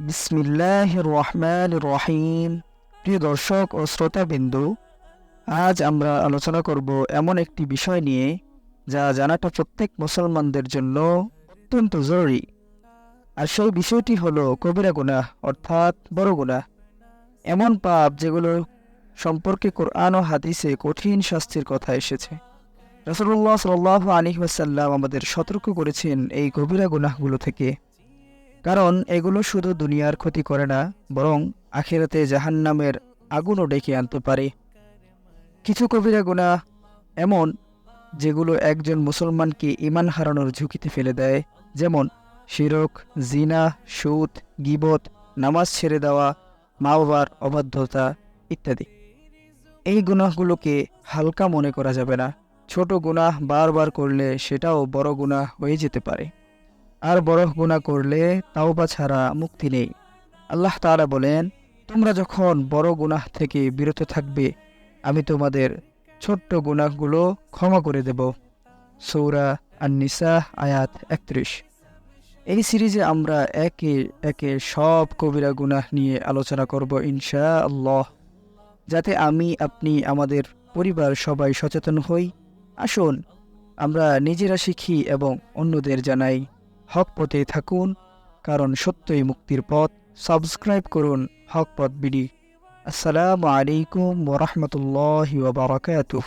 বিসমিল্লাহ রহমান রহিম প্রিয় দর্শক ও শ্রোতাবিন্দু, আজ আমরা আলোচনা করব এমন একটি বিষয় নিয়ে, যা জানাটা প্রত্যেক মুসলমানদের জন্য অত্যন্ত জরুরি। আর সেই বিষয়টি হলো কবিরা গুনাহ, অর্থাৎ বড় গুনাহ। এমন পাপ যেগুলো সম্পর্কে কোরআন ও হাদিসে কঠিন শাস্তির কথা এসেছে। রসুল্লাহ সাল আলী ওয়াসাল্লাম আমাদের সতর্ক করেছেন এই কবিরা গুনাহগুলো থেকে। কারণ এগুলো শুধু দুনিয়ার ক্ষতি করে না, বরং আখেরাতে জাহান্নামের আগুনও ডেকে আনতে পারে। কিছু কবিরা গুণা এমন, যেগুলো একজন মুসলমানকে ইমান হারানোর ঝুঁকিতে ফেলে দেয়, যেমন শিরক, জিনা, সুদ, গিবত, নামাজ ছেড়ে দেওয়া মা বাবার অবাধ্যতা ইত্যাদি। এই গুনাহগুলোকে হালকা মনে করা যাবে না। ছোট গুনাহ বারবার করলে সেটাও বড় গুনাহ হয়ে যেতে পারে। আর বড় গুণা করলে তাওবা ছাড়া মুক্তি নেই। আল্লাহ তাআলা বলেন, তোমরা যখন বড় গুনাহ থেকে বিরত থাকবে, আমি তোমাদের ছোট্ট গুনাহগুলো ক্ষমা করে দেব। সৌরা আন্নিসা, আয়াত একত্রিশ। এই সিরিজে আমরা একে একে সব কবিরা গুনাহ নিয়ে আলোচনা করব ইনশা আল্লাহ যাতে আমি, আপনি, আমাদের পরিবার সবাই সচেতন হই। আসুন, আমরা নিজেরা শিখি এবং অন্যদের জানাই। হক পথে থাকুন, কারণ সত্যই মুক্তির পথ। সাবস্ক্রাইব করুন হক পথ বিডি। আসসালামু আলাইকুম ওরহমতুল্লাহ বারাকাতুহ।